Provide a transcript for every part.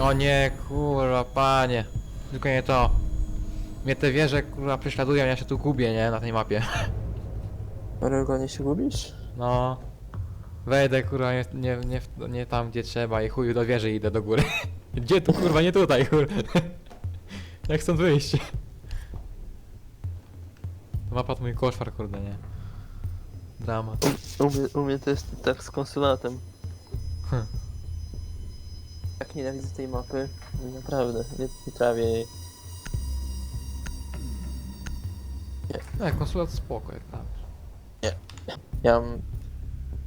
O nie, kurwa, panie. Tylko nie to. Mnie te wieże, kurwa, prześladują, ja się tu gubię, nie? Na tej mapie. Rogo, nie się gubisz? No. Wejdę, kurwa, nie, nie, nie, w- nie tam, gdzie trzeba i chuju do wieży idę do góry. Gdzie tu, kurwa, nie tutaj, kurwa. Jak stąd wyjść? Mapa to mój koszmar, kurde, nie? Dramat. U mnie, u mnie to jest tak z konsulatem. Tak nienawidzę tej mapy. Naprawdę, nie, nie trawię jej. Nie, konsulat spoko, jak tam. Ja mam...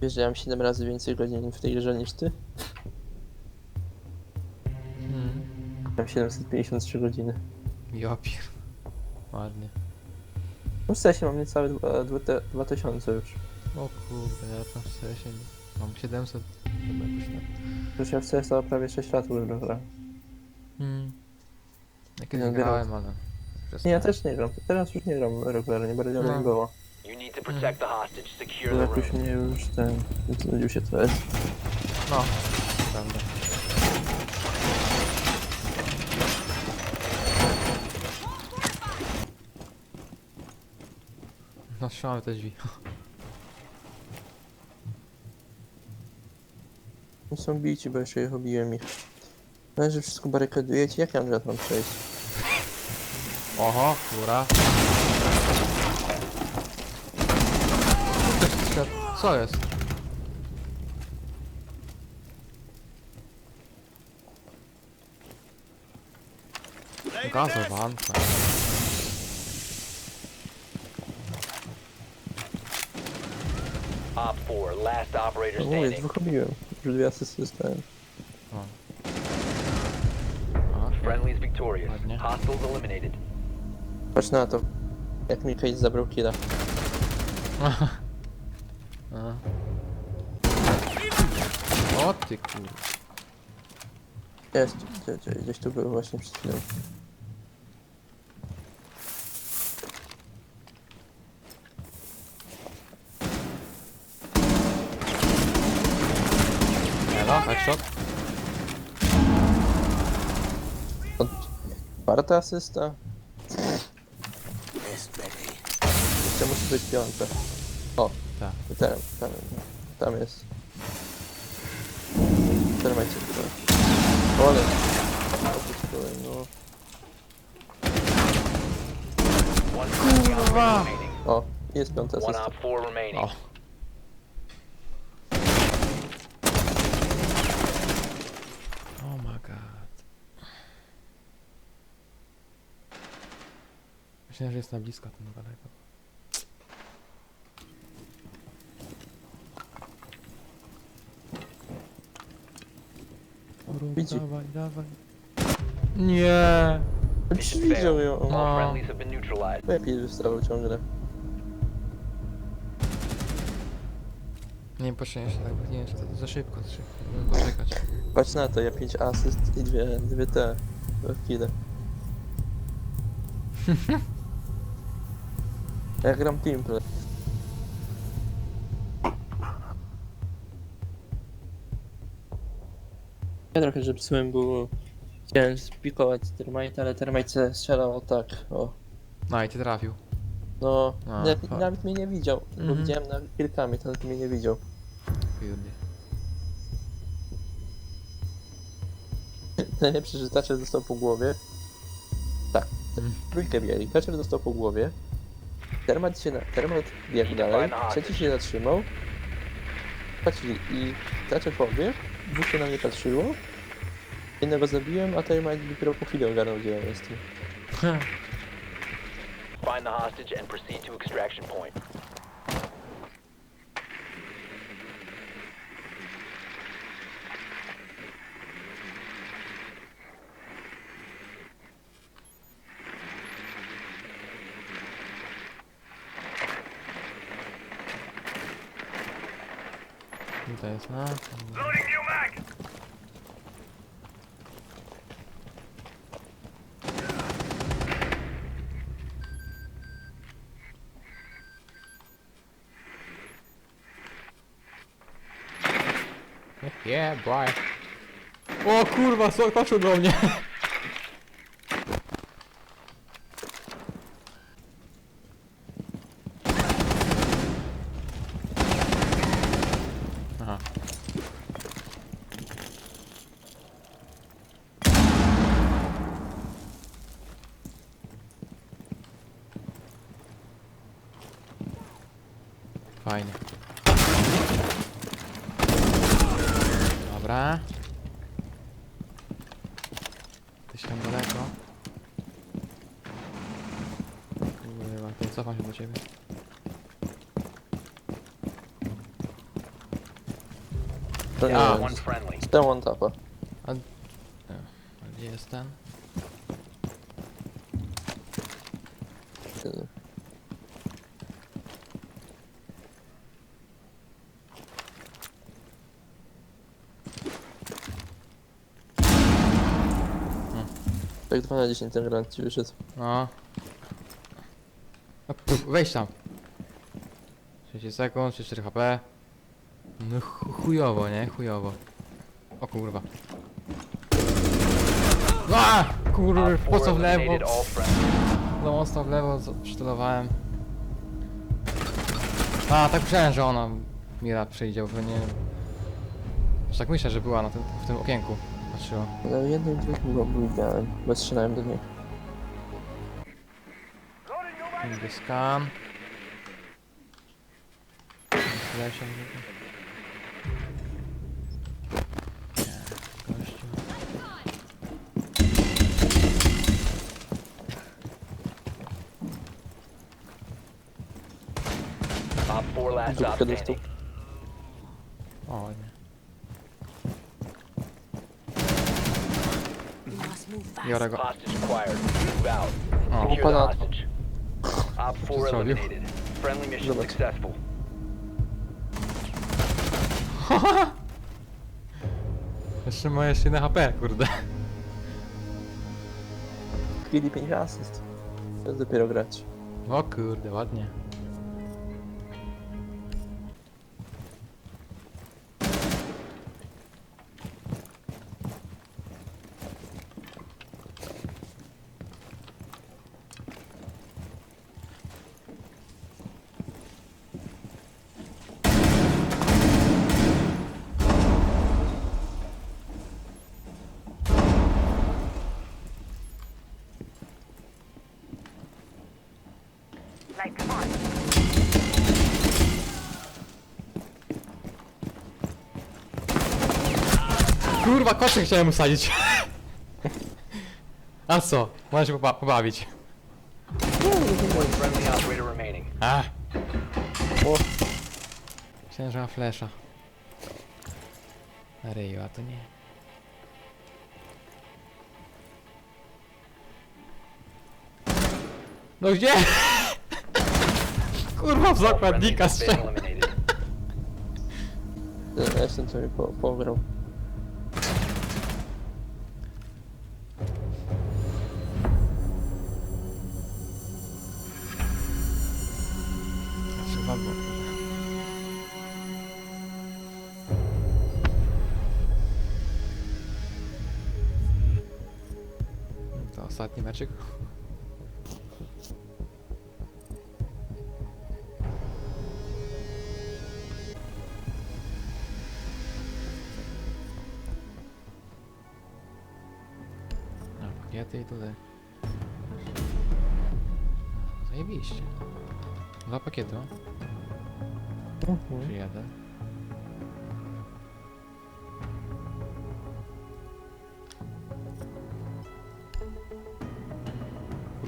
Wiesz, że ja mam 7 razy więcej godzin w tej grze niż ty? Hmm. Mam 753 godziny. Ja pier... Ładnie. No w sensie mam niecałe dwa- dwa te- 2000 już. O kurde, ja tam w sensie mam 700 chyba jakoś tak. Już ja w CS prawie 6 lat już gram. Hmm. Ja Nie, kiedyś gram. grałem, ale... Nie, ja też nie gram. Teraz już nie gram regularnie, bardziej No. no. było. You need to protect the hostage. Secure Bo the jakoś room. mnie już ten... Znudził się to jest. No, prawda. No, trzymamy te drzwi. Nie są bici, bo jeszcze ich obiłem ich. No, że wszystko barykadujecie, jak ja mam tam przejść? Oho, góra. Co jest? Gazowanka. Op 4, last operator No mówię, standing. dwóch obiłem. Już dwie asysty dostałem. A, Friendly is victorious. Ładnie. Hostiles eliminated. Patrz na to. Jak mi Case zabrał killa. A. O ty kur... Jest, gdzie, gdzie, gdzieś tu był właśnie przed chwilą. Headshot? Czwarta asysta. Jeszcze musi być piąta. O, Tak. tam, tam, tam jest. Trzymajcie tutaj. Ole. No. One remaining. O, jest piąta One asysta. op 4 remaining. O. Myślałem, że jest na blisko, to na daleko. Rób, Widzi. Dawaj, dawaj. Nie. Byś widział ją. All No. friendlies have been neutralized. Lepiej wystawał ciągle. Nie poczynię się tak, bo nie wiem, za szybko, za szybko. Musimy poczekać. Patrz na to, ja 5 asyst i dwie, dwie te kile. Ja gram teamplay. Ja trochę zepsułem, bo chciałem spikować termite, ale termite strzelał tak, o. No i cię trafił. No, A, nawet, nawet mnie nie widział, bo Mhm. widziałem na kilkami, to nawet mnie nie widział. Kurde. Najlepsze, że Thatcher dostał po głowie. Tak, Mm. trójkę mieli. Thatcher dostał po głowie. Termat się na... Termat biegł dalej. Trzeci się zatrzymał. Patrzyli i Thatcher pobiegł. Dwóch się na mnie patrzyło. Jednego zabiłem, a Termat dopiero po chwili ogarnął, gdzie ja jestem. Find the hostage and proceed to extraction point. Tutaj jest, no. Yeah, boy. O kurwa, skoczył do mnie. Fajnie. Dobra. Tyś tam daleko. Kurwa, to cofam się do ciebie. To nie wiem. One friendly. Stał on tapa. A gdzie jest ten? Tak 2 na 10 ten grant ci wyszedł. No. A, pff, wejdź tam. 30 sekund, 4 HP. No chu- chujowo, nie? Chujowo. O kurwa. A! Kurwa, po 4 co w lewo? No mocno w lewo co- przytulowałem. A, tak myślałem, że ona Mira przyjdzie, bo nie... Już tak myślę, że była na tym, w tym okienku. Patrzyła. Ale jednym dwóch było widziałem, bo strzelałem do niej. Idę skan. Gościu. Op 4 last Dupkę dostał. standing. O nie. You must move fast. Biorę go. Hostage acquired. Move out. O. Secure the Upada. hostage. Op 4 zrobił? eliminated. Friendly mission Zobacz. successful. Jeszcze ma jeszcze na HP, kurde. Chwili 5 asyst. To jest dopiero grać. O kurde, ładnie. Kurwa, koszy chciałem usadzić. A co? Można się poba pobawić. One friendly. A, myślałem, że ma flesza. Ryju, a to nie. No gdzie? Kurwa, w zakładnika friendlies have been strzela. eliminated. ten jestem mi po, pograł. Ostatni meczyk. A, pakiety i tutaj. Zajebiście. Dwa pakiety mam. Czy jeden?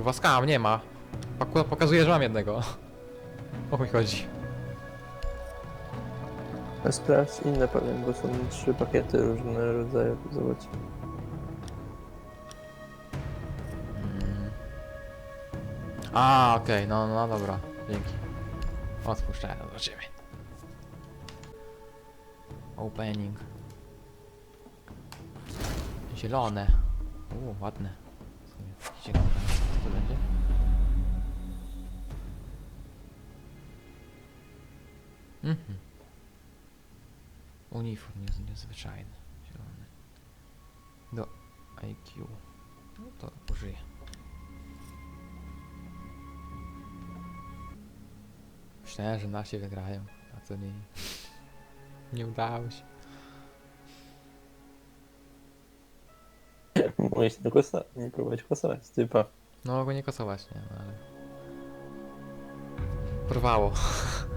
Kurwa skam, nie ma. Paku- Pokazuje, że mam jednego. O chuj chodzi. A Sprawdź inne powiem, bo są trzy pakiety różne rodzaje. Zobacz. A, okej, no, no dobra. Dzięki. Odpuszczę, no zobaczymy. Opening. Zielone. Uuu, ładne. W sumie, Ciekawe, Mhm. Uniform niez- niezwyczajny. Zielony. do IQ. No to użyję. Myślałem, że nasi wygrają, a co nie. Nie udało się. Mogę się tylko sa- nie próbować kosować typa. No mogło nie kosować, nie, no ale... Porwało.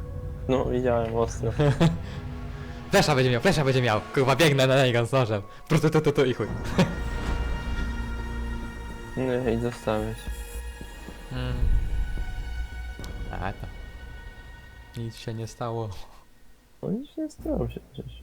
No, widziałem ostro. Flesza będzie miał, flesza będzie miał. Kurwa, biegnę na niego z nożem. Po tu, tu, tu, tu i chuj. Nie, i zostawić. Mm. A to. Nic się nie stało. No nic nie stało się przecież.